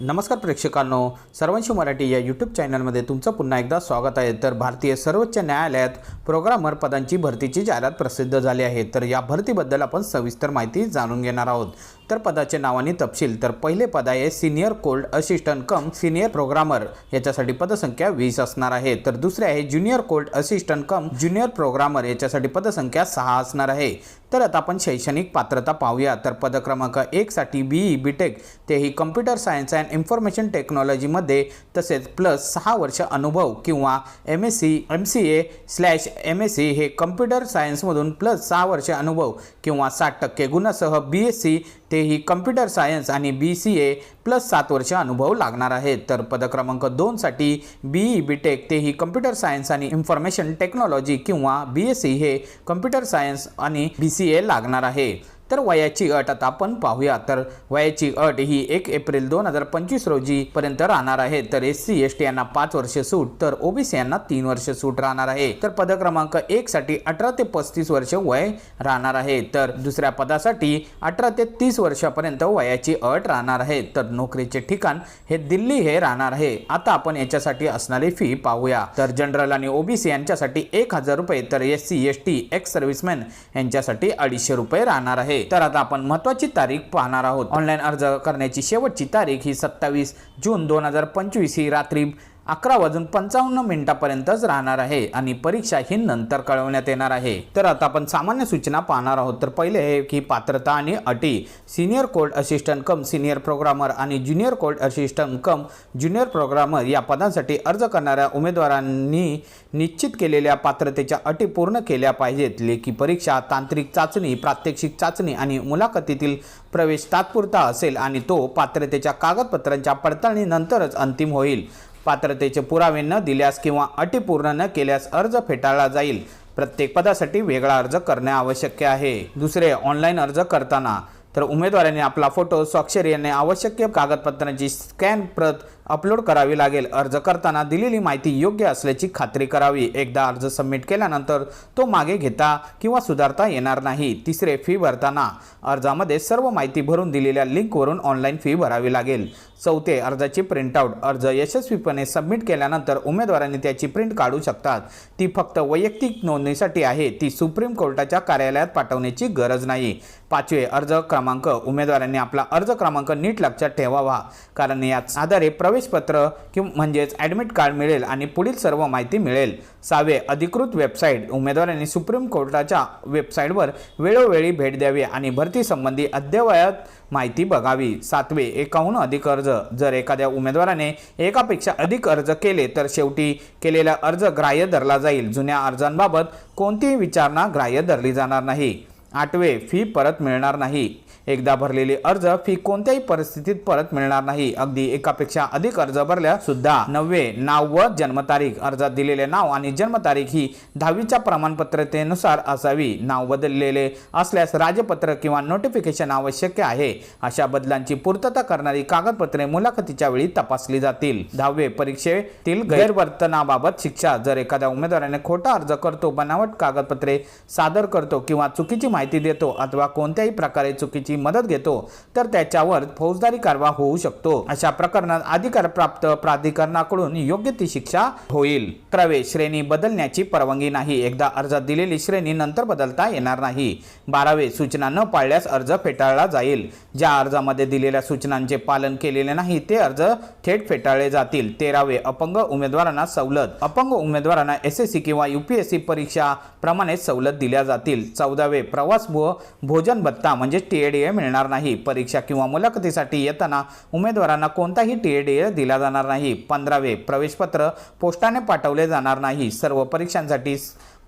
नमस्कार प्रेक्षकांनो. सर्वांशी मराठी या यूट्यूब चॅनलमध्ये तुमचं पुन्हा एकदा स्वागत आहे. तर भारतीय सर्वोच्च न्यायालयात प्रोग्रामर पदांची भरतीची जाहिरात प्रसिद्ध झाली आहे. तर या भरतीबद्दल आपण सविस्तर माहिती जाणून घेणार आहोत. इतर पदाचे नावाने तपशील. तर पहिले पद आहे senior court assistant cum senior programmer. याच्यासाठी पदसंख्या वीस असणार आहे. तर दुसरे आहे junior court assistant cum junior programmer. याच्यासाठी पदसंख्या सहा असणार आहे. तर आता आपण शैक्षणिक पात्रता पाहूया. तर पद क्रमांक एकसाठी बीई बीटेक तेही कम्प्युटर सायन्स अँड इन्फॉर्मेशन टेक्नॉलॉजीमध्ये तसेच प्लस सहा वर्ष अनुभव किंवा M S C M C A slash M S C हे कम्प्युटर सायन्समधून प्लस सहा वर्ष अनुभव किंवा साठ टक्के गुणासह बी एस सी ही कम्प्युटर सायन्स आणि बी सी ए प्लस सात वर्ष अनुभव लागणार आहेत. तर पदक्रमांक दोनसाठी बी ई बी टेक तेही कम्प्युटर सायन्स आणि इन्फॉर्मेशन टेक्नॉलॉजी किंवा बी एस सी हे कम्प्युटर सायन्स आणि बी सी ए लागणार आहे. तर वयाची अट आता आपण पाहूया. तर वयाची अट ही एक एप्रिल दोन हजार पंचवीस रोजी पर्यंत राहणार आहे. तर एस सी एस टी यांना पाच वर्ष सूट तर ओबीसी यांना तीन वर्ष सूट राहणार आहे. तर पद क्रमांक एक साठी अठरा ते पस्तीस वर्ष वय राहणार आहे. तर दुसऱ्या पदासाठी अठरा ते तीस वर्षापर्यंत वयाची अट राहणार आहे. तर नोकरीचे ठिकाण हे दिल्ली हे राहणार आहे. आता आपण याच्यासाठी असणारी फी पाहूया. तर जनरल आणि ओबीसी यांच्यासाठी एक हजार रुपये तर S C S T ex serviceman यांच्यासाठी अडीचशे रुपये राहणार आहे. तर आता आपण महत्वाची तारीख पाहणार आहोत. ऑनलाईन अर्ज करण्याची शेवटची तारीख ही सत्तावीस जून दोन हजार पंचवीस ही रात्री अकरा वाजून पंचावन्न मिनिटापर्यंतच राहणार आहे आणि परीक्षा ही नंतर कळवण्यात येणार आहे. तर आता आपण सामान्य सूचना पाहणार आहोत. तर पहिले आहे की पात्रता आणि अटी. Senior court assistant cum senior programmer आणि junior court assistant cum junior programmer या पदांसाठी अर्ज करणाऱ्या उमेदवारांनी निश्चित केलेल्या पात्रतेच्या अटी पूर्ण केल्या पाहिजेत. लेखी परीक्षा तांत्रिक चाचणी प्रात्यक्षिक चाचणी आणि मुलाखतीतील प्रवेश तात्पुरता असेल आणि तो पात्रतेच्या कागदपत्रांच्या पडताळणीनंतरच अंतिम होईल. पात्रतेचे पुरावे न दिल्यास किंवा अटी पूर्ण न केल्यास अर्ज फेटाळला जाईल. प्रत्येक पदासाठी वेगळा अर्ज करणे आवश्यक आहे. दुसरे ऑनलाईन अर्ज करताना. तर उमेदवारांनी आपला फोटो स्वाक्षरी आणि आवश्यक कागदपत्रांची स्कॅन प्रत अपलोड करावी लागेल. अर्ज करताना दिलेली माहिती योग्य असल्याची खात्री करावी. एकदा अर्ज सबमिट केल्यानंतर तो मागे घेता किंवा सुधारता येणार नाही. तिसरे फी भरताना अर्जामध्ये सर्व माहिती भरून दिलेल्या लिंकवरून ऑनलाईन फी भरावी लागेल. चौथे अर्जाची प्रिंटआउट. अर्ज यशस्वीपणे सबमिट केल्यानंतर उमेदवारांनी त्याची प्रिंट काढू शकतात. ती फक्त वैयक्तिक नोंदणीसाठी आहे. ती सुप्रीम कोर्टाच्या कार्यालयात पाठवण्याची गरज नाही. पाचवे अर्ज क्रमांक. उमेदवारांनी आपला अर्ज क्रमांक नीट लक्षात ठेवावा. कारण याच आधारे प्रवेशपत्र किंवा म्हणजेच ॲडमिट कार्ड मिळेल आणि पुढील सर्व माहिती मिळेल. सहावे अधिकृत वेबसाईट उमेदवारांनी सुप्रीम कोर्टाच्या वेबसाईटवर वेळोवेळी भेट द्यावी आणि भरतीसंबंधी अद्ययावत माहिती बघावी. सातवे एकाहून अधिक अर्ज. जर एखाद्या उमेदवाराने एकापेक्षा अधिक अर्ज केले तर शेवटी केलेला अर्ज ग्राह्य धरला जाईल. जुन्या अर्जांबाबत कोणतीही विचारणा ग्राह्य धरली जाणार नाही. आठवे फी परत मिळणार नाही. एकदा भरलेली अर्ज फी कोणत्याही परिस्थितीत परत मिळणार नाही. अगदी एकापेक्षा अधिक अर्ज भरल्या सुद्धा नववे नाव व जन्मतारीख अर्जात दिलेले नाव आणि जन्मतारीख ही दहावीच्या प्रमाणपत्रतेनुसार असावी. नाव बदललेले असल्यास राजपत्र किंवा नोटिफिकेशन आवश्यक आहे. अशा बदलांची पूर्तता करणारी कागदपत्रे मुलाखतीच्या वेळी तपासली जातील. दहावे परीक्षेतील गैरवर्तनाबाबत शिक्षा जर एखाद्या उमेदवाराने खोटा अर्ज करतो बनावट कागदपत्रे सादर करतो किंवा चुकीची माहिती देतो अथवा कोणत्याही प्रकारे चुकीची मदत घेतो तर त्याच्यावर फौजदारी कारवा होऊ शकतो. अशा प्रकरणात अधिकार प्राप्त प्राधिकरणाकडून योग्य ती शिक्षा होईल. प्रवेश श्रेणी बदलण्याची परवानगी नाही. एकदा अर्जात दिलेली श्रेणी नंतर बदलता येणार नाही. बारावे सूचना न पाळल्यास अर्ज फेटाळला जाईल. ज्या अर्जामध्ये दिलेल्या सूचनांचे पालन केलेले नाही ते अर्ज थेट फेटाळले जातील. तेरावे अपंग उमेदवारांना सवलत. अपंग उमेदवारांना एस एस सी किंवा युपीएससी परीक्षा प्रमाणे सवलत दिल्या जातील. चौदावे प्रवास व भोजन भत्ता म्हणजे टी टीएडीए मिळणार नाही. परीक्षा किंवा मुलाखतीसाठी येताना उमेदवारांना कोणताही टीएडीए दिला जाणार नाही. पंधरावे प्रवेशपत्र पोस्टाने पाठवले जाणार नाही. सर्व परीक्षांसाठी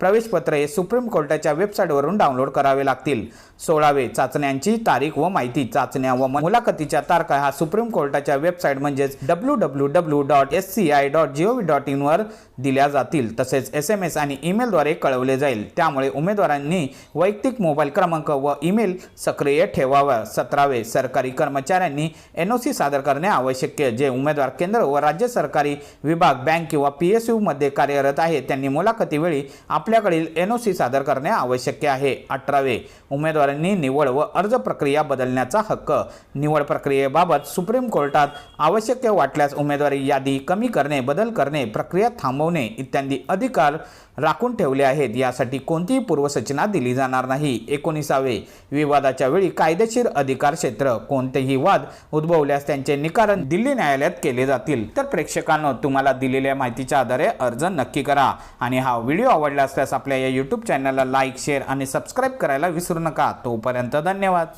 प्रवेशपत्र हे सुप्रीम कोर्टाच्या वेबसाईटवरून डाउनलोड करावे लागतील. सोळावे चाचण्यांची तारीख व माहिती चाचण्या व मुलाखतीच्या तारखा हा सुप्रीम कोर्टाच्या वेबसाईट म्हणजेच W W W dot S C I dot G O V dot इनवर दिल्या जातील. तसेच एस एम एस आणि ईमेलद्वारे कळवले जाईल. त्यामुळे उमेदवारांनी वैयक्तिक मोबाईल क्रमांक व ईमेल सक्रिय ठेवावा. सतरावे सरकारी कर्मचाऱ्यांनी एन ओ सी सादर करणे आवश्यक आहे. जे उमेदवार केंद्र व राज्य सरकारी विभाग बँक किंवा पी एस यूमध्ये कार्यरत आहे त्यांनी मुलाखतीवेळी आपल्या आपल्याकडील एन ओ सी सादर करणे आवश्यक आहे. अठरावे उमेदवारांनी निवड व अर्ज प्रक्रिया बदलण्याचा हक्क. निवड प्रक्रियेबाबत सुप्रीम कोर्टात आवश्यक वाटल्यास उमेदवारी यादी कमी करणे बदल करणे प्रक्रिया थांबवणे इत्यादी अधिकार राखून ठेवले आहेत. यासाठी कोणतीही पूर्वसूचना दिली जाणार नाही. एकोणीसावे विवादाच्या वेळी कायदेशीर अधिकार क्षेत्र कोणतेही वाद उद्भवल्यास त्यांचे निकारण दिल्ली न्यायालयात केले जातील. तर प्रेक्षकांनो तुम्हाला दिलेल्या माहितीच्या आधारे अर्ज नक्की करा आणि हा व्हिडिओ आवडला असल्यास आपल्या या यूट्यूब चॅनलला लाईक शेअर आणि सबस्क्राईब करायला विसरू नका. तोपर्यंत धन्यवाद.